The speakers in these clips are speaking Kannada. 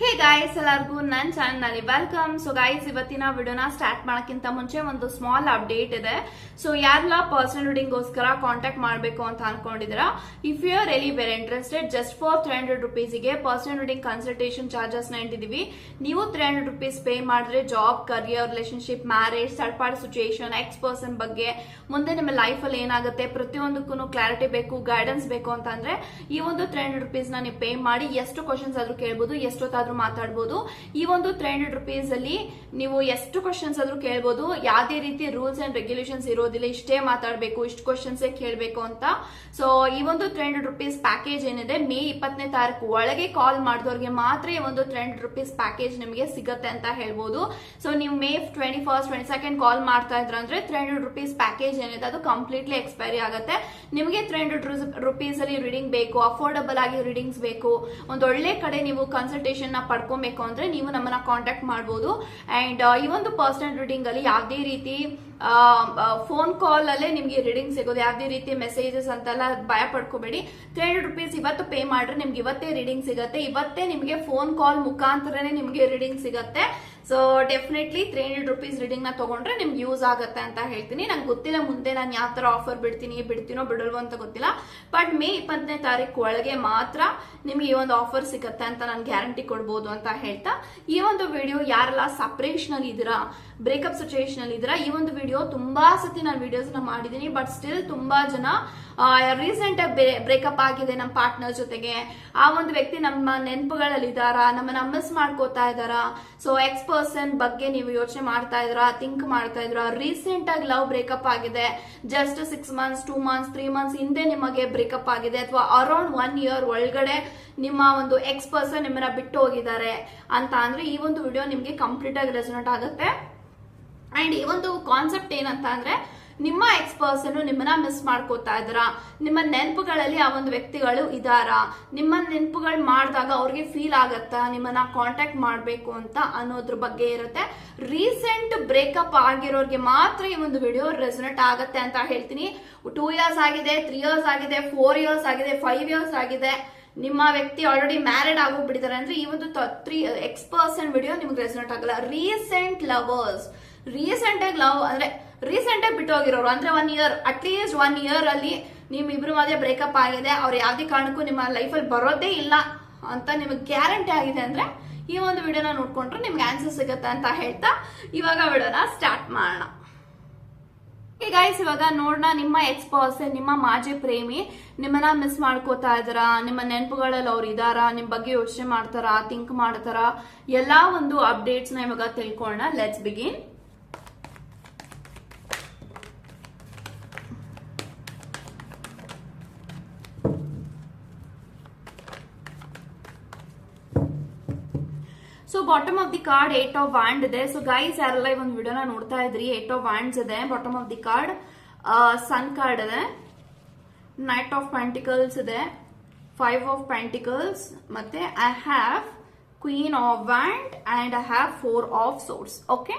ಹೇ ಗಾಯ್ಸ್ ಎಲ್ಲರಿಗೂ ನನ್ನ ಚಾನಲ್ ವೆಲ್ಕಮ್ ಸೊ ಗಾಯ್ಸ್ ಇವತ್ತಿನ ವಿಡಿಯೋನ ಸ್ಟಾರ್ಟ್ ಮಾಡೋಕ್ಕಿಂತ ಮುಂಚೆ ಒಂದು ಸ್ಮಾಲ್ ಅಪ್ಡೇಟ್ ಇದೆ. ಸೊ ಯಾರೆಲ್ಲ ಪರ್ಸನಲ್ ರೀಡಿಂಗ್ಗೋಸ್ಕರ ಕಾಂಟ್ಯಾಕ್ಟ್ ಮಾಡಬೇಕು ಅಂತ ಅನ್ಕೊಂಡಿದ್ದೀರಾ? If you are really very interested just for three hundred ರುಪೀಸಿಗೆ personal reading consultation ಚಾರ್ಜಸ್ನ ಇಟ್ಟಿದ್ದೀವಿ. ನೀವು ತ್ರೀ ಹಂಡ್ರೆಡ್ ರುಪೀಸ್ ಪೇ ಮಾಡಿದ್ರೆ job career relationship marriage third party situation ex person ಬಗ್ಗೆ, ಮುಂದೆ ನಿಮ್ಮ ಲೈಫ್ ಅಲ್ಲಿ ಏನಾಗುತ್ತೆ ಪ್ರತಿಯೊಂದಕ್ಕೂ ಕ್ಲಾರಿಟಿ ಬೇಕು ಗೈಡೆನ್ಸ್ ಬೇಕು ಅಂತಂದ್ರೆ ಈ ಒಂದು ತ್ರೀ ಹಂಡ್ರೆಡ್ ರುಪೀಸ್ನ ನೀವು ಪೇ ಮಾಡಿ ಎಷ್ಟು ಕ್ವಶನ್ಸ್ ಆದರೂ ಕೇಳ್ಬೋದು, ಎಷ್ಟೊತ್ತಾದ್ರೂ ಮಾತಾಡ್ಬೋದು. ಈ ಒಂದು ತ್ರೀ ಹಂಡ್ರೆಡ್ ರುಪೀಸ್ ಅಲ್ಲಿ ನೀವು ಎಷ್ಟು ಕ್ವಶನ್ಸ್ ಆದ್ರೂ ಕೇಳ್ಬೋದು. ಯಾವುದೇ ರೀತಿ ರೂಲ್ಸ್ ಅಂಡ್ ರೆಗ್ಯುಲೇಷನ್ಸ್ ಇರೋದಿಲ್ಲ, ಇಷ್ಟೇ ಮಾತಾಡಬೇಕು, ಇಷ್ಟು ಕ್ವಶನ್ಸ್ ಕೇಳಬೇಕು ಅಂತ. ಸೊ ಈ ಒಂದು ತ್ರೀ ಹಂಡ್ರೆಡ್ ರುಪೀಸ್ ಪ್ಯಾಕೇಜ್ ಏನಿದೆ, ಮೇ ಇಪ್ಪತ್ತನೇ ತಾರೀಕು ಒಳಗೆ ಕಾಲ್ ಮಾಡಿದವ್ರಿಗೆ ಮಾತ್ರ ಈ ಒಂದು ತ್ರೀ ಹಂಡ್ರೆಡ್ ರುಪೀಸ್ ಪ್ಯಾಕೇಜ್ ನಿಮಗೆ ಸಿಗುತ್ತೆ ಅಂತ ಹೇಳ್ಬೋದು. ಸೊ ನೀವು May twenty first twenty second call ಮಾಡ್ತಾ ಇದ್ರ ಅಂದ್ರೆ ತ್ರೀ ಹಂಡ್ರೆಡ್ ರುಪೀಸ್ ಪ್ಯಾಕೇಜ್ ಏನಿದೆ, ಅದು ಕಂಪ್ಲೀಟ್ಲಿ ಎಕ್ಸ್ಪೈರಿ ಆಗುತ್ತೆ. ನಿಮಗೆ ತ್ರೀ ಹಂಡ್ರೆಡ್ ರುಪೀಸ್ ಅಲ್ಲಿ ರೀಡಿಂಗ್ ಬೇಕು ಅಫೋರ್ಡಬಲ್ ಆಗಿ ರೀಡಿಂಗ್ಸ್ ಬೇಕು. ಒಂದು ಒಳ್ಳೆ ಕಡೆ ನೀವು ಕನ್ಸಲ್ಟೇಷನ್ ನ ಪಡ್ಕೊಬೇಕು ಅಂದ್ರೆ ನೀವು ನಮ್ಮನ್ನ ಕಾಂಟ್ಯಾಕ್ಟ್ ಮಾಡಬಹುದು ಅಂಡ್ ಈ ಒಂದು ಪರ್ಸನಲ್ ರೀಡಿಂಗ್ ಅಲ್ಲಿ ಯಾವುದೇ ರೀತಿ ಫೋನ್ ಕಾಲ್ ಅಲ್ಲೇ ನಿಮಗೆ ರೀಡಿಂಗ್ ಸಿಗೋದು, ಯಾವುದೇ ರೀತಿ ಮೆಸೇಜಸ್ ಅಂತೆಲ್ಲ ಭಯ ಪಡ್ಕೋಬೇಡಿ. ತ್ರೀ ಹಂಡ್ರೆಡ್ ರುಪೀಸ್ ಇವತ್ತು ಪೇ ಮಾಡ್ರೆ ನಿಮ್ಗೆ ಇವತ್ತೇ ರೀಡಿಂಗ್ ಸಿಗುತ್ತೆ. ಇವತ್ತೇ ನಿಮಗೆ ಫೋನ್ ಕಾಲ್ ಮುಖಾಂತರನೇ ನಿಮಗೆ ರೀಡಿಂಗ್ ಸಿಗುತ್ತೆ. So definitely three hundred rupees ರೀಡಿಂಗ್ನ ತಗೊಂಡ್ರೆ ನಿಮ್ಗೆ ಯೂಸ್ ಆಗುತ್ತೆ ಅಂತ ಹೇಳ್ತೀನಿ. ನಂಗೆ ಗೊತ್ತಿಲ್ಲ, ಮುಂದೆ ನಾನು ಯಾವ ತರ ಆಫರ್ ಬಿಡ್ತೀನಿ, ಬಿಡ್ತೀನೋ, ಬಿಡಲ್ವೋ ಅಂತ ಗೊತ್ತಿಲ್ಲ. ಬಟ್ ಮೇ ಇಪ್ಪತ್ತನೇ ತಾರೀಕು ಒಳಗೆ ಮಾತ್ರ ನಿಮ್ಗೆ ಈ ಒಂದು ಆಫರ್ ಸಿಗುತ್ತೆ ಅಂತ ನಾನು ಗ್ಯಾರಂಟಿ ಕೊಡ್ಬೋದು ಅಂತ ಹೇಳ್ತಾ. ಈ ಒಂದು ವಿಡಿಯೋ ಯಾರೆಲ್ಲ ಸಪ್ರೇಷನ್ ಅಲ್ಲಿ ಬ್ರೇಕಪ್ ಸಿಚುಯೇಷನ್ ಅಲ್ಲಿ ಇದ್ರ ಈ ಒಂದು ವಿಡಿಯೋ ತುಂಬಾ ಸತಿ ನಾನು ವಿಡಿಯೋಸ್ನ ಮಾಡಿದೀನಿ ಬಟ್ ಸ್ಟಿಲ್ ತುಂಬಾ ಜನ ರೀಸೆಂಟ್ ಆಗಿ ಬ್ರೇಕಪ್ ಆಗಿದೆ ನಮ್ಮ ಪಾರ್ಟ್ನರ್ ಜೊತೆಗೆ. ಆ ಒಂದು ವ್ಯಕ್ತಿ ನಮ್ಮ ನೆನಪುಗಳಲ್ಲಿ ಇದಾರಾ ನಮ್ಮನ್ನ ಮಿಸ್ ಮಾಡ್ಕೋತಾ ಇದ್ದಾರಾ. ಸೊ ಎಕ್ಸ್ ಪರ್ಸನ್ ಬಗ್ಗೆ ನೀವು ಯೋಚನೆ ಮಾಡ್ತಾ ಇದ್ರಾ ಥಿಂಕ್ ಮಾಡ್ತಾ ಇದ್ರಾ ರೀಸೆಂಟ್ ಆಗಿ ಲವ್ ಬ್ರೇಕಪ್ ಆಗಿದೆ. Just six months two months three months ಹಿಂದೆ ನಿಮಗೆ ಬ್ರೇಕಪ್ ಆಗಿದೆ ಅಥವಾ ಅರೌಂಡ್ ಒನ್ ಇಯರ್ ಒಳಗಡೆ ನಿಮ್ಮ ಒಂದು ಎಕ್ಸ್ ಪರ್ಸನ್ ನಿಮ್ಮನ್ನ ಬಿಟ್ಟು ಹೋಗಿದ್ದಾರೆ ಅಂತ ಅಂದ್ರೆ ಈ ಒಂದು ವಿಡಿಯೋ ನಿಮ್ಗೆ ಕಂಪ್ಲೀಟ್ ಆಗಿ ರೆಸನೇಟ್ ಆಗುತ್ತೆ. ಅಂಡ್ ಈ ಒಂದು ಕಾನ್ಸೆಪ್ಟ್ ಏನಂತ ಅಂದ್ರೆ ನಿಮ್ಮ ಎಕ್ಸ್ ಪರ್ಸನ್ ನಿಮ್ಮನ್ನ ಮಿಸ್ ಮಾಡ್ಕೋತಾ ಇದ್ದಾರಾ? ನಿಮ್ಮ ನೆನಪುಗಳಲ್ಲಿ ಆ ಒಂದು ವ್ಯಕ್ತಿಗಳು ಇದಾರಾ ನಿಮ್ಮ ನೆನಪುಗಳು ಮಾಡಿದಾಗ ಅವ್ರಿಗೆ ಫೀಲ್ ಆಗತ್ತಾ? ನಿಮ್ಮನ್ನ ಕಾಂಟ್ಯಾಕ್ಟ್ ಮಾಡಬೇಕು ಅಂತ ಅನ್ನೋದ್ರ ಬಗ್ಗೆ ಇರುತ್ತೆ. ರೀಸೆಂಟ್ ಬ್ರೇಕಪ್ ಆಗಿರೋರಿಗೆ ಮಾತ್ರ ಈ ಒಂದು ವಿಡಿಯೋ ರೆಸನೇಟ್ ಆಗತ್ತೆ ಅಂತ ಹೇಳ್ತೀನಿ. ಟೂ ಇಯರ್ಸ್ ಆಗಿದೆ ತ್ರೀ ಇಯರ್ಸ್ ಆಗಿದೆ ಫೋರ್ ಇಯರ್ಸ್ ಆಗಿದೆ ಫೈವ್ ಇಯರ್ಸ್ ಆಗಿದೆ. ನಿಮ್ಮ ವ್ಯಕ್ತಿ ಆಲ್ರೆಡಿ ಮ್ಯಾರಿಡ್ ಆಗೋಗ್ಬಿಟ್ಟಿದ್ದಾರೆ ಅಂದ್ರೆ ಈ ಒಂದು ತ್ರೀ ಎಕ್ಸ್ ಪರ್ಸನ್ ವಿಡಿಯೋ ನಿಮ್ಗೆ ರೆಸನೇಟ್ ಆಗಲ್ಲ. ರೀಸೆಂಟ್ ಲವರ್ಸ್ ರೀಸೆಂಟ್ ಆಗಿ ಲವ್ ಅಂದ್ರೆ ರೀಸೆಂಟ್ ಆಗಿ ಬಿಟ್ಟು ಹೋಗಿರೋರು ಅಂದ್ರೆ one year at least one year ಅಲ್ಲಿ ನಿಮ್ ಇಬ್ರು ಮಧ್ಯೆ ಬ್ರೇಕಪ್ ಆಗಿದೆ. ಅವ್ರು ಯಾವ್ದೇ ಕಾರಣಕ್ಕೂ ನಿಮ್ಮ ಲೈಫಲ್ಲಿ ಬರೋದೇ ಇಲ್ಲ ಅಂತ ನಿಮಗೆ ಗ್ಯಾರಂಟಿ ಆಗಿದೆ ಅಂದ್ರೆ ಈ ಒಂದು ವಿಡಿಯೋನ ನೋಡ್ಕೊಂಡ್ರೆ ನಿಮ್ಗೆ ಆನ್ಸರ್ ಸಿಗುತ್ತೆ ಅಂತ ಹೇಳ್ತಾ ಇವಾಗ ವಿಡಿಯೋನ ಸ್ಟಾರ್ಟ್ ಮಾಡೋಣ. ಈ ಗೈಸ್ ಇವಾಗ ನೋಡೋಣ ನಿಮ್ಮ ಎಕ್ಸ್ ಬಾಸ್ ನಿಮ್ಮ ಮಾಜಿ ಪ್ರೇಮಿ ನಿಮ್ಮನ್ನ ಮಿಸ್ ಮಾಡ್ಕೋತಾ ಇದ್ದಾರಾ? ನಿಮ್ಮ ನೆನಪುಗಳಲ್ಲಿ ಅವ್ರು ಇದಾರಾ ನಿಮ್ ಬಗ್ಗೆ ಯೋಚನೆ ಮಾಡ್ತಾರಾ? ಥಿಂಕ್ ಮಾಡ್ತಾರಾ? ಎಲ್ಲಾ ಒಂದು ಅಪ್ಡೇಟ್ಸ್ನ ಇವಾಗ ತಿಳ್ಕೊಳ್ಳೋಣ. Let's begin so bottom of the card eight of wand ಇದೆ. ಸೊ ಗೈಸ್ ಯಾರೆಲ್ಲ ಈ ಒಂದು ವಿಡಿಯೋನ ನೋಡ್ತಾ ಇದ್ರಿ ಏಟ್ ಆಫ್ ವ್ಯಾಂಡ್ಸ್ ಇದೆ. Bottom of the card sun card ಇದೆ. ನೈಟ್ ಆಫ್ ಪ್ಯಾಂಟಿಕಲ್ಸ್ ಇದೆ. ಫೈವ್ ಆಫ್ ಪ್ಯಾಂಟಿಕಲ್ಸ್ ಮತ್ತೆ I have queen of wand and I have four of swords okay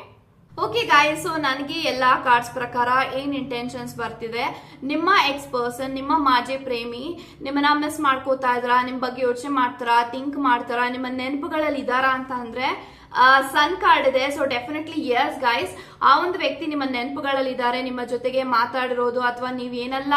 okay guys so ನನಗೆ ಎಲ್ಲಾ ಕಾರ್ಡ್ಸ್ ಪ್ರಕಾರ ಏನ್ ಇಂಟೆನ್ಷನ್ಸ್ ಬರ್ತಿದೆ? ನಿಮ್ಮ ಎಕ್ಸ್ ಪರ್ಸನ್ ನಿಮ್ಮ ಮಾಜಿ ಪ್ರೇಮಿ, ನಿಮ್ಮನ್ನ ಮಿಸ್ ಮಾಡ್ಕೋತಾ ಇದ್ರ? ನಿಮ್ಮ ಬಗ್ಗೆ ಯೋಚನೆ ಮಾಡ್ತಾರಾ? ಥಿಂಕ್ ಮಾಡ್ತಾರಾ? ನಿಮ್ಮ ನೆನಪುಗಳಲ್ಲಿ ಇದ್ದಾರಾ ಅಂತ ಅಂದ್ರೆ ಸನ್ ಕಾರ್ಡ್ ಇದೆ. ಸೊ ಡೆಫಿನೆಟ್ಲಿ ಯಸ್ ಗೈಸ್ ಆ ಒಂದು ವ್ಯಕ್ತಿ ನಿಮ್ಮ ನೆನಪುಗಳಲ್ಲಿ ಇದ್ದಾರೆ ನಿಮ್ಮ ಜೊತೆಗೆ ಮಾತಾಡಿರೋದು ಅಥವಾ ನೀವು ಏನೆಲ್ಲ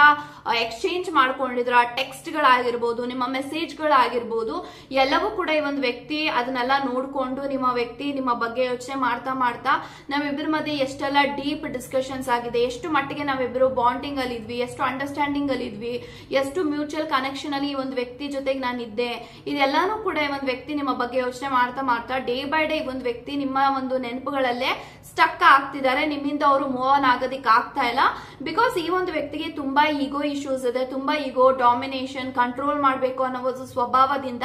ಎಕ್ಸ್ಚೇಂಜ್ ಮಾಡ್ಕೊಂಡಿದ್ರ ಟೆಕ್ಸ್ಟ್ ಗಳಾಗಿರ್ಬೋದು ನಿಮ್ಮ ಮೆಸೇಜ್ ಗಳಾಗಿರ್ಬೋದು ಎಲ್ಲವೂ ಕೂಡ ಈ ಒಂದು ವ್ಯಕ್ತಿ ಅದನ್ನೆಲ್ಲ ನೋಡಿಕೊಂಡು ನಿಮ್ಮ ವ್ಯಕ್ತಿ ನಿಮ್ಮ ಬಗ್ಗೆ ಯೋಚನೆ ಮಾಡ್ತಾ ಮಾಡ್ತಾ ನಾವಿಬ್ಬರ ಮಧ್ಯೆ ಎಷ್ಟೆಲ್ಲ ಡೀಪ್ ಡಿಸ್ಕಷನ್ಸ್ ಆಗಿದೆ. ಎಷ್ಟು ಮಟ್ಟಿಗೆ ನಾವಿಬ್ಬರು ಬಾಂಡಿಂಗ್ ಅಲ್ಲಿ ಇದ್ವಿ, ಎಷ್ಟು ಅಂಡರ್ಸ್ಟ್ಯಾಂಡಿಂಗ್ ಅಲ್ಲಿ ಇದ್ವಿ, ಎಷ್ಟು ಮ್ಯೂಚುವಲ್ ಕನೆಕ್ಷನ್ ಅಲ್ಲಿ ಈ ಒಂದು ವ್ಯಕ್ತಿ ಜೊತೆಗೆ ನಾನು ಇದ್ದೆ ಇದೆಲ್ಲಾನು ಕೂಡ ಈ ಒಂದು ವ್ಯಕ್ತಿ ನಿಮ್ಮ ಬಗ್ಗೆ ಯೋಚನೆ ಮಾಡ್ತಾ ಮಾಡ್ತಾ ಡೇ ಬೈ ಡೇ ಒಂದು ವ್ಯಕ್ತಿ ನಿಮ್ಮ ಒಂದು ನೆನಪುಗಳಲ್ಲೇ ಸ್ಟಕ್ ಆಗ್ತಿದ್ದಾರೆ, ನಿಮ್ಮಿಂದ ಅವರು ಮೂವ್ ಆನ್ ಆಗೋದಿಕ್ ಆಗ್ತಾ ಇಲ್ಲ. ಬಿಕಾಸ್ ಈ ಒಂದು ವ್ಯಕ್ತಿಗೆ ತುಂಬಾ ಈಗೋ ಇಶ್ಯೂಸ್ ಇದೆ, ತುಂಬಾ ಈಗೋ ಡಾಮಿನೇಷನ್ ಕಂಟ್ರೋಲ್ ಮಾಡಬೇಕು ಅನ್ನೋ ಒಂದು ಸ್ವಭಾವದಿಂದ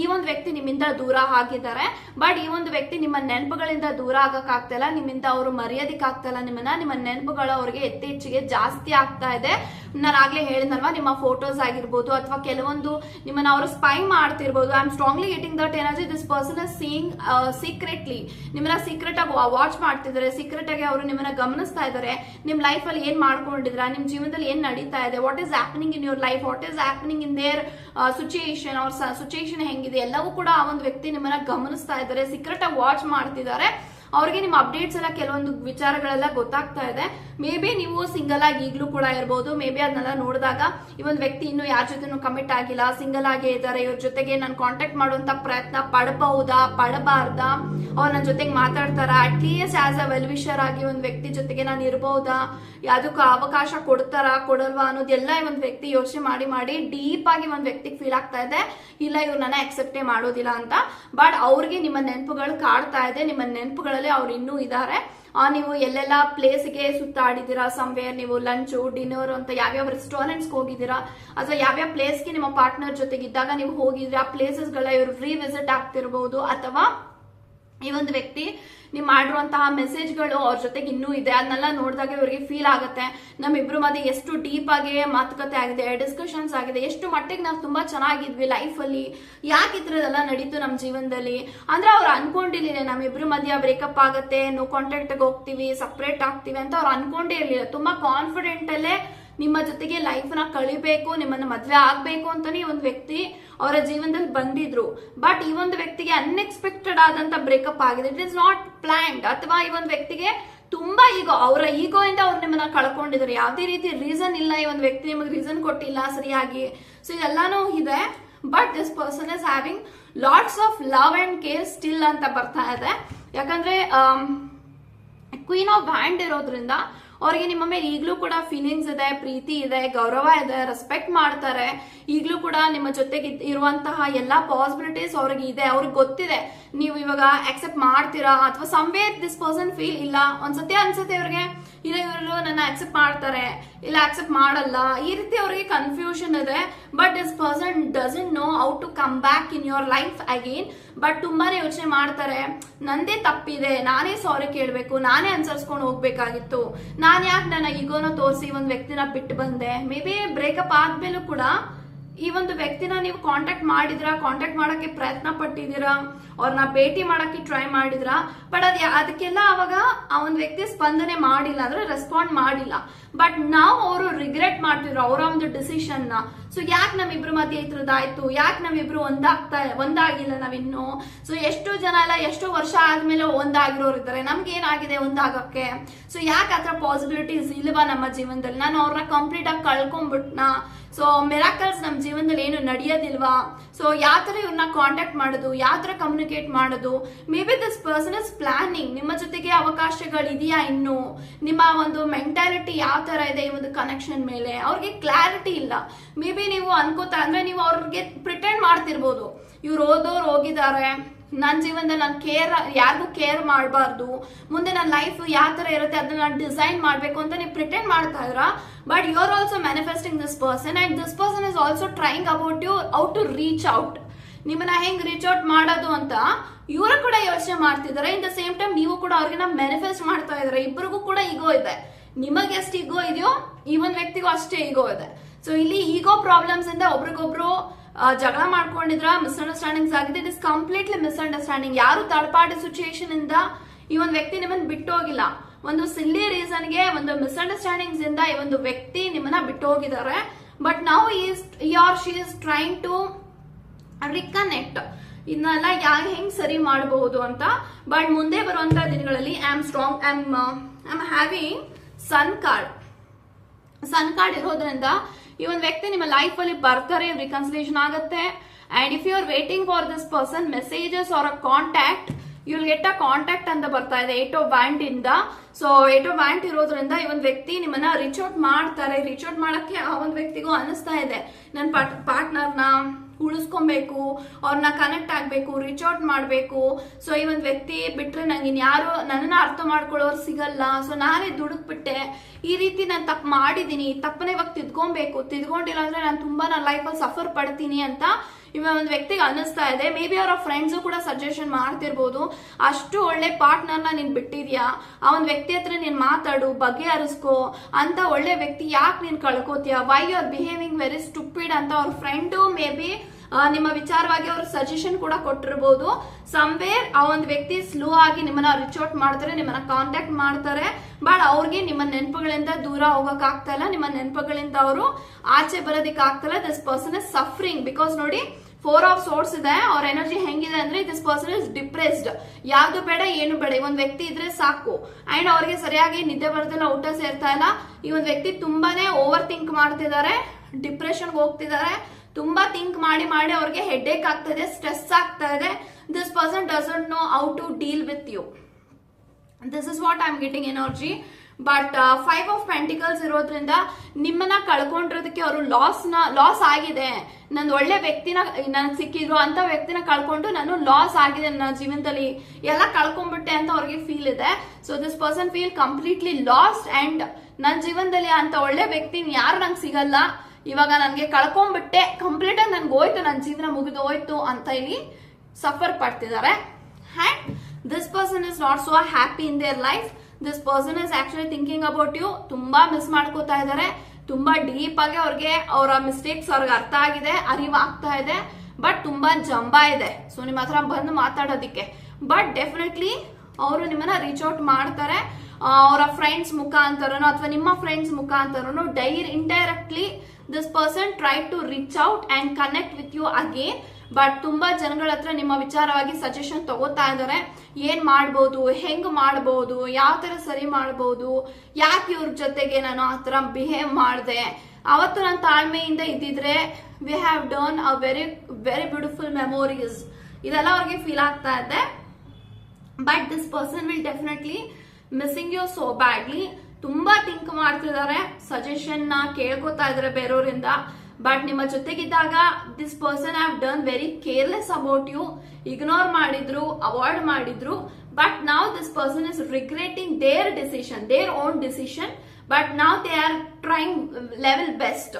ಈ ಒಂದು ವ್ಯಕ್ತಿ ನಿಮ್ಮಿಂದ ದೂರ ಆಗಿದ್ದಾರೆ. ಬಟ್ ಈ ಒಂದು ವ್ಯಕ್ತಿ ನಿಮ್ಮ ನೆನಪುಗಳಿಂದ ದೂರ ಆಗಕ್ ಆಗ್ತಾ ಇಲ್ಲ, ನಿಮ್ಮಿಂದ ಅವರು ಮರ್ಯಾದಿಕ್ ಆಗ್ತಾ ಇಲ್ಲ. ನಿಮ್ಮನ್ನ ನಿಮ್ಮ ನೆನಪುಗಳು ಅವ್ರಿಗೆ ಎತ್ತೆಚ್ಚಿಗೆ ಜಾಸ್ತಿ ಆಗ್ತಾ ಇದೆ. ನಾನು ಆಗ್ಲೇ ಹೇಳಿದ್ನಲ್ವಾ, ನಿಮ್ಮ ಫೋಟೋಸ್ ಆಗಿರ್ಬೋದು ಅಥವಾ ಕೆಲವೊಂದು ನಿಮ್ಮನ್ನ ಅವರು spy ಮಾಡ್ತಿರ್ಬೋದು. I am strongly getting that energy this person seeing seeking secretly ನಿಮ್ಮನ್ನ ಸೀಕ್ರೆಟ್ ಆಗಿ ವಾಚ್ ಮಾಡ್ತಿದ್ದಾರೆ ಸೀಕ್ರೆಟ್ ಆಗಿ ಅವರು ನಿಮ್ಮನ್ನ ಗಮನಿಸ್ತಾ ಇದ್ದಾರೆ, ನಿಮ್ ಲೈಫ್ ಅಲ್ಲಿ ಏನ್ ಮಾಡ್ಕೊಂಡಿದ್ರ ನಿಮ್ ಜೀವನದಲ್ಲಿ ಏನ್ ನಡೀತಾ ಇದೆ what is happening in your life what is happening in their situation ಅವ್ರ ಸಿಚುಯೇಷನ್ ಹೆಂಗಿದೆ, ಎಲ್ಲವೂ ಕೂಡ ಆ ಒಂದು ವ್ಯಕ್ತಿ ನಿಮ್ಮನ್ನ ಗಮನಿಸ್ತಾ ಇದ್ದಾರೆ ಸೀಕ್ರೆಟ್ ಆಗಿ ವಾಚ್ ಮಾಡ್ತಿದ್ದಾರೆ. ಅವ್ರಿಗೆ ನಿಮ್ಮ ಅಪ್ಡೇಟ್ಸ್ ಎಲ್ಲ ಕೆಲವೊಂದು ವಿಚಾರಗಳೆಲ್ಲ ಗೊತ್ತಾಗ್ತಾ ಇದೆ. ಮೇ ಬಿ ನೀವು ಸಿಂಗಲ್ ಆಗಿ ಈಗಲೂ ಕೂಡ ಇರಬಹುದು ಮೇ ಬಿ ಅದನ್ನೆಲ್ಲ ನೋಡಿದಾಗ ಈ ಒಂದು ವ್ಯಕ್ತಿ ಇನ್ನು ಯಾರ ಜೊತೆನೂ ಕಮಿಟ್ ಆಗಿಲ್ಲ ಸಿಂಗಲ್ ಆಗೇ ಇದ್ದಾರೆ. ಇವ್ರ ಜೊತೆಗೆ ನಾನು ಕಾಂಟ್ಯಾಕ್ಟ್ ಮಾಡುವಂತ ಪ್ರಯತ್ನ ಪಡಬಹುದಾ, ಪಡಬಾರ್ದಾ? ಅವ್ರ ನನ್ನ ಜೊತೆಗೆ ಮಾತಾಡ್ತಾರ? At least as a well wisher ಆಗಿ ಒಂದು ವ್ಯಕ್ತಿ ಜೊತೆಗೆ ನಾನು ಇರಬಹುದಾ ಯಾವ್ದಕ್ಕೂ ಅವಕಾಶ ಕೊಡ್ತಾರಾ, ಕೊಡಲ್ವಾ ಅನ್ನೋದೆಲ್ಲ ಈ ಒಂದು ವ್ಯಕ್ತಿ ಯೋಚನೆ ಮಾಡಿ ಮಾಡಿ ಡೀಪ್ ಆಗಿ ಒಂದು ವ್ಯಕ್ತಿಗೆ ಫೀಲ್ ಆಗ್ತಾ ಇದೆ. ಇಲ್ಲ, ಇವ್ರು ನನ್ನ ಅಕ್ಸೆಪ್ಟೇ ಮಾಡೋದಿಲ್ಲ ಅಂತ. ಬಟ್ ಅವ್ರಿಗೆ ನಿಮ್ಮ ನೆನಪುಗಳು ಕಾಡ್ತಾ ಇದೆ. ನಿಮ್ಮ ನೆನಪುಗಳಲ್ಲಿ ಅವ್ರು ಇನ್ನೂ ಇದ್ದಾರೆ ಆ, ನೀವು ಎಲ್ಲೆಲ್ಲ ಪ್ಲೇಸ್ಗೆ ಸುತ್ತಾಡಿದ್ದೀರಾ? ಸಂವೇರ್ ನೀವು ಲಂಚು ಡಿನ್ನರ್ ಅಂತ ಯಾವ್ಯಾವ ರೆಸ್ಟೋರೆಂಟ್ಸ್ಗೆ ಹೋಗಿದ್ದೀರಾ? ಅಥವಾ ಯಾವ್ಯಾವ ಪ್ಲೇಸ್ಗೆ ನಿಮ್ಮ ಪಾರ್ಟ್ನರ್ ಜೊತೆಗೆ ಇದ್ದಾಗ ನೀವು ಹೋಗಿದ್ರೆ ಆ ಪ್ಲೇಸಸ್ಗಳ ಇವರು ವಿಸಿಟ್ ಆಗ್ತಿರ್ಬೋದು? ಅಥವಾ ಈ ಒಂದು ವ್ಯಕ್ತಿ ನೀವು ಮಾಡಿರುವಂತಹ ಮೆಸೇಜ್ಗಳು ಅವ್ರ ಜೊತೆಗೆ ಇನ್ನೂ ಇದೆ. ಅದನ್ನೆಲ್ಲ ನೋಡಿದಾಗ ಇವರಿಗೆ ಫೀಲ್ ಆಗುತ್ತೆ. ನಮ್ಮಿಬ್ರು ಮಧ್ಯೆ ಎಷ್ಟು ಡೀಪ್ ಆಗಿ ಮಾತುಕತೆ ಆಗಿದೆ ಡಿಸ್ಕಷನ್ಸ್ ಆಗಿದೆ, ಎಷ್ಟು ಮಟ್ಟಿಗೆ ನಾವು ತುಂಬಾ ಚೆನ್ನಾಗಿದ್ವಿ ಲೈಫ್ ಅಲ್ಲಿ, ಯಾಕೆ ಇದ್ರದೆಲ್ಲ ನಡೀತು ನಮ್ಮ ಜೀವನದಲ್ಲಿ? ಅಂದ್ರೆ ಅವ್ರು ಅನ್ಕೊಂಡಿರ್ಲಿಲ್ಲ, ನಮ್ಮಿಬ್ರು ಮಧ್ಯ ಬ್ರೇಕಪ್ ಆಗುತ್ತೆ ನೋ ಕಾಂಟ್ಯಾಕ್ಟ್ ಹೋಗ್ತೀವಿ ಸಪ್ರೇಟ್ ಆಗ್ತೀವಿ ಅಂತ ಅವ್ರು ಅನ್ಕೊಂಡೇ ಇರಲಿಲ್ಲ ತುಂಬಾ ಕಾನ್ಫಿಡೆಂಟ್ ಅಲ್ಲೇ ನಿಮ್ಮ ಜೊತೆಗೆ ಲೈಫ್ನ ಕಳಿಬೇಕು, ನಿಮ್ಮನ್ನ ಮದ್ವೆ ಆಗ್ಬೇಕು ಅಂತಾನೆ ಒಂದು ವ್ಯಕ್ತಿ ಅವರ ಜೀವನದಲ್ಲಿ ಬಂದಿದ್ರು. ಬಟ್ ಈ ಒಂದು ವ್ಯಕ್ತಿಗೆ ಅನ್ಎಕ್ಸ್ಪೆಕ್ಟೆಡ್ ಆದಂತ ಬ್ರೇಕಪ್ ಆಗಿದೆ. ಇಟ್ ಇಸ್ ನಾಟ್ ಪ್ಲಾನ್ಡ್ ಅಥವಾ ಈ ಒಂದು ವ್ಯಕ್ತಿಗೆ ತುಂಬಾ ಈಗೋ ಅವರ ಈಗೋ ಇಂದ ಅವ್ರು ನಿಮ್ಮನ್ನ ಕಳ್ಕೊಂಡಿದ್ರು ಯಾವುದೇ ರೀತಿ ರೀಸನ್ ಇಲ್ಲ ಈ ಒಂದು ವ್ಯಕ್ತಿ ನಿಮಗೆ ರೀಸನ್ ಕೊಟ್ಟಿಲ್ಲ ಸರಿಯಾಗಿ. ಸೊ ಇದೆಲ್ಲಾನು ಇದೆ. But this person is having lots of love and care still ಅಂತ ಬರ್ತಾ ಇದೆ. ಯಾಕಂದ್ರೆ ಕ್ವೀನ್ ಆಫ್ ಹ್ಯಾಂಡ್ ಇರೋದ್ರಿಂದ ಅವ್ರಿಗೆ ನಿಮ್ಮ ಮೇಲೆ ಈಗಲೂ ಕೂಡ ಫೀಲಿಂಗ್ಸ್ ಇದೆ, ಪ್ರೀತಿ ಇದೆ, ಗೌರವ ಇದೆ ರೆಸ್ಪೆಕ್ಟ್ ಮಾಡ್ತಾರೆ. ಈಗಲೂ ಕೂಡ ನಿಮ್ಮ ಜೊತೆಗೆ ಇರುವಂತಹ ಎಲ್ಲಾ ಪಾಸಿಬಿಲಿಟೀಸ್ ಅವ್ರಿಗೆ ಇದೆ, ಅವ್ರಿಗೆ ಗೊತ್ತಿದೆ. ನೀವು ಇವಾಗ ಅಕ್ಸೆಪ್ಟ್ ಮಾಡ್ತೀರಾ? ಅಥವಾ ಸಂವೇರ್ ದಿಸ್ ಪರ್ಸನ್ ಫೀಲ್ ಇಲ್ಲ? ಒಂದ್ಸತಿ ಅನ್ಸುತ್ತೆ ಇವ್ರಿಗೆ? ಇಲ್ಲ ಇವರು ನನ್ನ ಅಕ್ಸೆಪ್ಟ್ ಮಾಡ್ತಾರೆ, ಇಲ್ಲ ಅಕ್ಸೆಪ್ಟ್ ಮಾಡಲ್ಲ. ಈ ರೀತಿ ಅವರಿಗೆ ಕನ್ಫ್ಯೂಷನ್ ಇದೆ. But this person doesn't know how to come back in your life again but ತುಂಬಾನೇ ಯೋಚನೆ ಮಾಡ್ತಾರೆ, ನಂದೇ ತಪ್ಪಿದೆ. ನಾನೇ ಸಾರಿ ಕೇಳಬೇಕು. ನಾನೇ ಅನ್ಸರ್ಸ್ಕೊಂಡು ಹೋಗ್ಬೇಕಾಗಿತ್ತು. ನಾನು ಯಾಕೆ ನನ್ನ ಈಗೋನ ತೋರಿಸಿ ಒಂದು ವ್ಯಕ್ತಿನ ಬಿಟ್ಟು ಬಂದೆ? ಮೇ ಬಿ ಬ್ರೇಕಪ್ ಆದ್ಮೇಲೂ ಕೂಡ ಈ ಒಂದು ವ್ಯಕ್ತಿನ ನೀವು ಕಾಂಟ್ಯಾಕ್ಟ್ ಮಾಡಿದ್ರಾ? ಕಾಂಟ್ಯಾಕ್ಟ್ ಮಾಡಕ್ಕೆ ಪ್ರಯತ್ನ ಪಟ್ಟಿದ್ದೀರಾ? ಅವ್ರನ್ನ ಭೇಟಿ ಮಾಡಕ್ಕೆ ಟ್ರೈ ಮಾಡಿದ್ರಾ? ಬಟ್ ಅದ್ ಅದಕ್ಕೆಲ್ಲ ಅವಾಗ ಆ ಒಂದು ವ್ಯಕ್ತಿ ಸ್ಪಂದನೆ ಮಾಡಿಲ್ಲ, ಅಂದ್ರೆ ರೆಸ್ಪಾಂಡ್ ಮಾಡಿಲ್ಲ. ಬಟ್ ನಾವು ಅವರು ರಿಗ್ರೆಟ್ ಮಾಡ್ತಿದ್ರು ಅವರ ಒಂದು ಡಿಸಿಷನ್ನ. ಸೊ ಯಾಕೆ ನಮ್ಮಿಬ್ರು ಮಧ್ಯೆ ಈ ಥರದ್ದಾಯ್ತು ಯಾಕೆ ನಾವಿಬ್ರು ಒಂದಾಗ್ತಾ, ಒಂದಾಗಿಲ್ಲ ನಾವಿನ್ನು? ಸೊ ಎಷ್ಟು ಜನ ಎಲ್ಲ ಎಷ್ಟೋ ವರ್ಷ ಆದ್ಮೇಲೆ ಒಂದಾಗಿರೋರು ಇದ್ದಾರೆ. ನಮ್ಗೆ ಏನಾಗಿದೆ ಒಂದಾಗಕ್ಕೆ? ಸೊ ಯಾಕೆ ಆತರ ಪಾಸಿಬಿಲಿಟೀಸ್ ಇಲ್ವಾ ನಮ್ಮ ಜೀವನದಲ್ಲಿ? ನಾನು ಅವ್ರನ್ನ ಕಂಪ್ಲೀಟ್ ಆಗಿ ಕಳ್ಕೊಂಡ್ಬಿಟ್ನಾ ಸೊ ಮೆರಾಕಲ್ಸ್ ನಮ್ಮ ಜೀವನದಲ್ಲಿ ಏನು ನಡೆಯೋದಿಲ್ವಾ? ಸೊ ಯಾವ ಥರ ಇವ್ರನ್ನ ಕಾಂಟ್ಯಾಕ್ಟ್ ಮಾಡೋದು? ಯಾವ ಥರ ಕಮ್ಯುನಿಕೇಟ್ ಮಾಡೋದು? Maybe this person is planning ನಿಮ್ಮ ಜೊತೆಗೆ ಅವಕಾಶಗಳಿದೆಯಾ ಇನ್ನು? ನಿಮ್ಮ ಒಂದು ಮೆಂಟಾಲಿಟಿ ಯಾವ ಥರ ಇದೆ ಈ ಒಂದು ಕನೆಕ್ಷನ್ ಮೇಲೆ? ಅವ್ರಿಗೆ ಕ್ಲಾರಿಟಿ ಇಲ್ಲ. ಮೇ ಬಿ ನೀವು ಅನ್ಕೋತಾ ಅಂದರೆ ನೀವು ಅವ್ರಿಗೆ ಪ್ರಿಟೆಂಡ್ ಮಾಡ್ತಿರ್ಬೋದು. ಇವ್ರು ಓದೋರು ಹೋಗಿದ್ದಾರೆ. ನನ್ನ ಜೀವನದಲ್ಲಿ ನಾನು ಕೇರ್ ಯಾರಿಗೂ ಕೇರ್ ಮಾಡಬಾರ್ದು. ಮುಂದೆ ನನ್ನ ಲೈಫ್ ಯಾವ ಥರ ಇರುತ್ತೆ ಅದನ್ನ ನಾನು ಡಿಸೈನ್ ಮಾಡಬೇಕು ಅಂತ ನೀವು ಪ್ರಿಟೆಂಡ್ ಮಾಡ್ತಾ ಇದ್ರ but you are also manifesting this person and this person is also trying about you out to reach out ನಿಮ್ಮನ್ನ ಹೆಂಗೆ ರೀಚ್ ಔಟ್ ಮಾಡೋದು ಅಂತ ಇವರು ಕೂಡ ಯೋಚನೆ ಮಾಡ್ತಿದ್ದಾರೆ. ಇನ್ ದ ಸೇಮ್ ಟೈಮ್ ನೀವು ಕೂಡ ಅವ್ರಿಗೆ ಮ್ಯಾನಿಫೆಸ್ಟ್ ಮಾಡ್ತಾ ಇದ್ದಾರೆ. ಇಬ್ಬರಿಗೂ ಕೂಡ ಈಗೋ ಇದೆ. ನಿಮಗೆ ಎಷ್ಟು ಈಗೋ ಇದೆಯೋ ಈ ಒಂದು ವ್ಯಕ್ತಿಗೂ ಅಷ್ಟೇ ಈಗೋ ಇದೆ. ಸೊ ಇಲ್ಲಿ ಈಗೋ ಪ್ರಾಬ್ಲಮ್ಸ್ ಇಂದ ಒಬ್ರಿಗೊಬ್ರು ಜಗಳ ಮಾಡ್ಕೊಂಡಿದ್ರ ಮಿಸ್ಅಂಡರ್ಸ್ಟ್ಯಾಂಡಿಂಗ್ಸ್ ಆಗಿದೆ. ಇಟ್ ಇಸ್ ಕಂಪ್ಲೀಟ್ಲಿ ಮಿಸ್ಅಂಡರ್ಸ್ಟ್ಯಾಂಡಿಂಗ್ ಯಾರು ತಳಪಾಡಿ ಸಿಚುಯೇಷನ್ ಇಂದ ಈ ಒಂದು ವ್ಯಕ್ತಿ ನಿಮ್ಮನ್ನ ಬಿಟ್ಟು ಹೋಗಿಲ್ಲ. ಒಂದು ಸಿಲ್ಲಿ ರೀಸನ್ಗೆ ಒಂದು ಮಿಸ್ಅಂಡರ್ಸ್ಟ್ಯಾಂಡಿಂಗ್ಸ್ ಇಂದ ಈ ಒಂದು ವ್ಯಕ್ತಿ ನಿಮ್ಮನ್ನ ಬಿಟ್ಟು ಹೋಗಿದ್ದಾರೆ. ಬಟ್ ನಾವು is or she is trying to reconnect ಇದನ್ನೆಲ್ಲ ಯಾರು ಹೆಂಗ್ ಸರಿ ಮಾಡಬಹುದು ಅಂತ. ಬಟ್ ಮುಂದೆ ಬರುವಂತ ದಿನಗಳಲ್ಲಿ I am strong I am I am having sun card sun card ಇರೋದ್ರಿಂದ ಈ ಒಂದು ವ್ಯಕ್ತಿ ನಿಮ್ಮ ಲೈಫ್ ಅಲ್ಲಿ ಬರ್ತಾರೆ ರಿಕನ್ಸಿಲೇಷನ್ ಆಗುತ್ತೆ. And if you are waiting for this person messages or a contact you'll get a contact ಅಂತ ಬರ್ತಾ ಇದೆ ಏಟ್ ವ್ಯಾಂಟ್ ಇಂದ. ಸೊ ಏಟ್ ವ್ಯಾಂಟ್ ಇರೋದ್ರಿಂದ ಈ ಒಂದು ವ್ಯಕ್ತಿ ನಿಮ್ಮನ್ನ ರೀಚ್ ಔಟ್ ಮಾಡ್ತಾರೆ. ರೀಚ್ ಔಟ್ ಮಾಡಕ್ಕೆ ಆ ಒಂದು ವ್ಯಕ್ತಿಗೂ ಅನಿಸ್ತಾ ಇದೆ. ನನ್ನ ಪಾರ್ಟ್ನರ್ನ ಉಳಿಸ್ಕೊಬೇಕು ಅವ್ರನ್ನ ಕನೆಕ್ಟ್ ಆಗ್ಬೇಕು ರೀಚ್ ಔಟ್ ಮಾಡ್ಬೇಕು. ಸೊ ಈ ಒಂದು ವ್ಯಕ್ತಿ ಬಿಟ್ರೆ ನಂಗೆ ಇನ್ಯಾರು ನನ್ನನ್ನು ಅರ್ಥ ಮಾಡ್ಕೊಳ್ಳೋರು ಸಿಗಲ್ಲ. ಸೊ ನಾನೇ ದುಡುಕ್ಬಿಟ್ಟೆ. ಈ ರೀತಿ ನಾನು ತಪ್ಪು ಮಾಡಿದ್ದೀನಿ ತಪ್ಪನೇ ಇವಾಗ ತಿದ್ಕೊಬೇಕು. ತಿದ್ಕೊಂಡಿಲ್ಲ ಅಂದ್ರೆ ನಾನು ತುಂಬಾ ನನ್ನ ಲೈಫಲ್ಲಿ ಸಫರ್ ಪಡ್ತೀನಿ ಅಂತ ಇವಾಗ ಒಂದು ವ್ಯಕ್ತಿಗೆ ಅನಿಸ್ತಾ ಇದೆ. ಮೇ ಬಿ ಅವರ ಫ್ರೆಂಡ್ಸು ಕೂಡ ಸಜೆಷನ್ ಮಾಡ್ತಿರ್ಬೋದು. ಅಷ್ಟು ಒಳ್ಳೆ ಪಾರ್ಟ್ನರ್ನ ನೀನ್ ಬಿಟ್ಟಿದ್ಯಾ? ಆ ಒಂದು ವ್ಯಕ್ತಿ ಹತ್ರ ನೀನ್ ಮಾತಾಡು ಬಗೆಹರಿಸ್ಕೋ ಅಂತ ಒಳ್ಳೆ ವ್ಯಕ್ತಿ ಯಾಕೆ ನೀನ್ ಕಳ್ಕೋತೀಯ? Why you are behaving very stupid ಅಂತ ಅವ್ರ ಫ್ರೆಂಡು ಮೇ ಬಿ ನಿಮ್ಮ ವಿಚಾರವಾಗಿ ಅವರು ಸಜೆಷನ್ ಕೂಡ ಕೊಟ್ಟಿರಬಹುದು ಸಮ್ವೇರ್ ಆ ಒಂದು ವ್ಯಕ್ತಿ ಸ್ಲೋ ಆಗಿ ನಿಮ್ಮನ್ನ ರಿಚ್ ಔಟ್ ಮಾಡ್ತಾರೆ, ನಿಮ್ಮನ್ನ ಕಾಂಟ್ಯಾಕ್ಟ್ ಮಾಡ್ತಾರೆ. ಬಟ್ ಅವ್ರಿಗೆ ನಿಮ್ಮ ನೆನಪುಗಳಿಂದ ದೂರ ಹೋಗಕ್ ಆಗ್ತಾ ಇಲ್ಲ. ನಿಮ್ಮ ನೆನಪುಗಳಿಂದ ಅವರು ಆಚೆ ಬರೋದಕ್ಕೆ ಆಗ್ತಲ್ಲ this person is suffering because ನೋಡಿ ಫೋರ್ ಆಫ್ ಸೋರ್ಸ್ ಇದೆ. ಅವ್ರ ಎನರ್ಜಿ ಹೆಂಗಿದೆ ಅಂದ್ರೆ ದಿಸ್ ಪರ್ಸನ್ ಇಸ್ ಡಿಪ್ರೆಸ್ಡ್ ಯಾವ್ದು ಬೇಡ, ಏನು ಬೇಡ. ಈ ಒಂದ್ ವ್ಯಕ್ತಿ ಇದ್ರೆ ಸಾಕು. ಅಂಡ್ ಅವ್ರಿಗೆ ಸರಿಯಾಗಿ ನಿದ್ದೆ ಬರೋದಿಲ್ಲ ಊಟ ಸೇರ್ತಾ ಇಲ್ಲ. ಈ ಒಂದ್ ವ್ಯಕ್ತಿ ತುಂಬಾನೇ ಓವರ್ ಥಿಂಕ್ ಮಾಡ್ತಿದ್ದಾರೆ ಡಿಪ್ರೆಷನ್ಗೆ ಹೋಗ್ತಿದ್ದಾರೆ. ತುಂಬಾ ಥಿಂಕ್ ಮಾಡಿ ಮಾಡಿ ಅವ್ರಿಗೆ ಹೆಡ್ಏಕ್ ಆಗ್ತಾ ಇದೆ ಸ್ಟ್ರೆಸ್ ಆಗ್ತಾ ಇದೆ. This person doesn't know how to deal with you this is what I am getting energy but five of pentacles ಇರೋದ್ರಿಂದ ನಿಮ್ಮನ್ನ ಕಳ್ಕೊಂಡಿರೋದಕ್ಕೆ ಅವರು ಲಾಸ್ನ ಲಾಸ್ ಆಗಿದೆ. ನನ್ನ ಒಳ್ಳೆ ವ್ಯಕ್ತಿನ ನನ್ಗೆ ಸಿಕ್ಕಿದ್ರು ಅಂತ ವ್ಯಕ್ತಿನ ಕಳ್ಕೊಂಡು ನಾನು ಲಾಸ್ ಆಗಿದೆ ನನ್ನ ಜೀವನದಲ್ಲಿ. ಎಲ್ಲ ಕಳ್ಕೊಂಡ್ಬಿಟ್ಟೆ ಅಂತ ಅವ್ರಿಗೆ ಫೀಲ್ ಇದೆ. So this person feel completely lost and ನನ್ನ ಜೀವನದಲ್ಲಿ ಅಂತ ಒಳ್ಳೆ ವ್ಯಕ್ತಿನ ಯಾರು ನಂಗೆ ಸಿಗಲ್ಲ. ಇವಾಗ ನನಗೆ ಕಳ್ಕೊಂಡ್ಬಿಟ್ಟೆ ಕಂಪ್ಲೀಟ್ ಆಗಿ ನನ್ಗೆ ಹೋಯ್ತು ನನ್ನ ಜೀವನ ಮುಗಿದು ಹೋಯ್ತು ಅಂತ ಇಲ್ಲಿ suffer ಪಡ್ತಿದ್ದಾರೆ. And this person is not so happy in their life this person is actually thinking about you ತುಂಬಾ ಮಿಸ್ ಮಾಡ್ಕೋತಾ ಇದ್ದಾರೆ. ತುಂಬಾ ಡೀಪ್ ಆಗಿ ಅವ್ರಿಗೆ ಅವರ ಮಿಸ್ಟೇಕ್ಸ್ ಅವ್ರಿಗೆ ಅರ್ಥ ಆಗಿದೆ, ಅರಿವಾಗ್ತಾ ಇದೆ ಬಟ್ ತುಂಬಾ ಜಂಬ ಇದೆ. ಸೊ ನಿಮ್ಮ ಹತ್ರ ಬಂದು ಮಾತಾಡೋದಿಕ್ಕೆ. ಬಟ್ ಡೆಫಿನೆಟ್ಲಿ ಅವರು ನಿಮ್ಮನ್ನ ರೀಚ್ ಔಟ್ ಮಾಡ್ತಾರೆ. ಅವರ ಫ್ರೆಂಡ್ಸ್ ಮುಖಾಂತರನೋ ಅಥವಾ ನಿಮ್ಮ ಫ್ರೆಂಡ್ಸ್ ಮುಖಾಂತರನೋ ಡೈರ್ indirectly this person try to reach out and connect with you again but ತುಂಬಾ ಜನಗಳ ಹತ್ರ ನಿಮ್ಮ ವಿಚಾರವಾಗಿ ಸಜೆಷನ್ ತಗೋತಾ ಇದ್ದಾರೆ. ಏನ್ ಮಾಡ್ಬೋದು, ಹೆಂಗ್ ಮಾಡ್ಬೋದು, ಯಾವ ತರ ಸರಿ ಮಾಡ್ಬೋದು, ಯಾಕೆ ಇವ್ರ ಜೊತೆಗೆ ನಾನು ಆ ತರ ಬಿಹೇವ್ ಮಾಡಿದೆ? ಅವತ್ತು ನಾನು ತಾಳ್ಮೆಯಿಂದ ಇದ್ದಿದ್ರೆ we have done a very very beautiful memories ಇದೆಲ್ಲ ಅವ್ರಿಗೆ ಫೀಲ್ ಆಗ್ತಾ ಇದೆ. But this person will definitely missing you so badly ತುಂಬಾ ಥಿಂಕ್ ಮಾಡ್ತಿದ್ದಾರೆ. ಸಜೆಷನ್ನ ಕೇಳ್ಕೊತಾ ಇದಾರೆ ಬೇರೆಯವರಿಂದ. ಬಟ್ ನಿಮ್ಮ ಜೊತೆಗಿದ್ದಾಗ this person have done very careless about you ignore ಮಾಡಿದ್ರು ಅವಾಯ್ಡ್ ಮಾಡಿದ್ರು. ಬಟ್ ನಾವ್ this person is regretting their decision their own decision but ನಾವ್ they are trying level best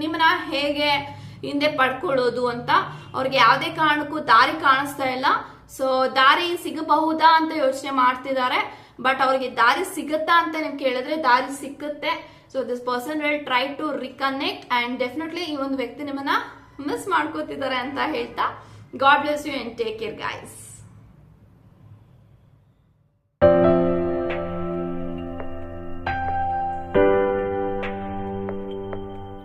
ನಿಮ್ಮನ್ನ ಹೇಗೆ ಹಿಂದೆ ಪಡ್ಕೊಳ್ಳೋದು ಅಂತ ಅವ್ರಿಗೆ ಯಾವುದೇ ಕಾರಣಕ್ಕೂ ದಾರಿ ಕಾಣಿಸ್ತಾ ಇಲ್ಲ. ಸೊ ದಾರಿ ಸಿಗಬಹುದಾ ಅಂತ ಯೋಚನೆ ಮಾಡ್ತಿದ್ದಾರೆ. ಬಟ್ ಅವ್ರಿಗೆ ದಾರಿ ಸಿಗುತ್ತಾ ಅಂತ ನೀವು ಕೇಳಿದ್ರೆ ದಾರಿ ಸಿಕ್ಕುತ್ತೆ. So this person will try to reconnect and definitely ಈ ಒಂದು ವ್ಯಕ್ತಿ ನಿಮ್ಮನ್ನ ಮಿಸ್ ಮಾಡ್ಕೋತಿದ್ದಾರೆ ಅಂತ ಹೇಳ್ತಾ. God bless you and take care guys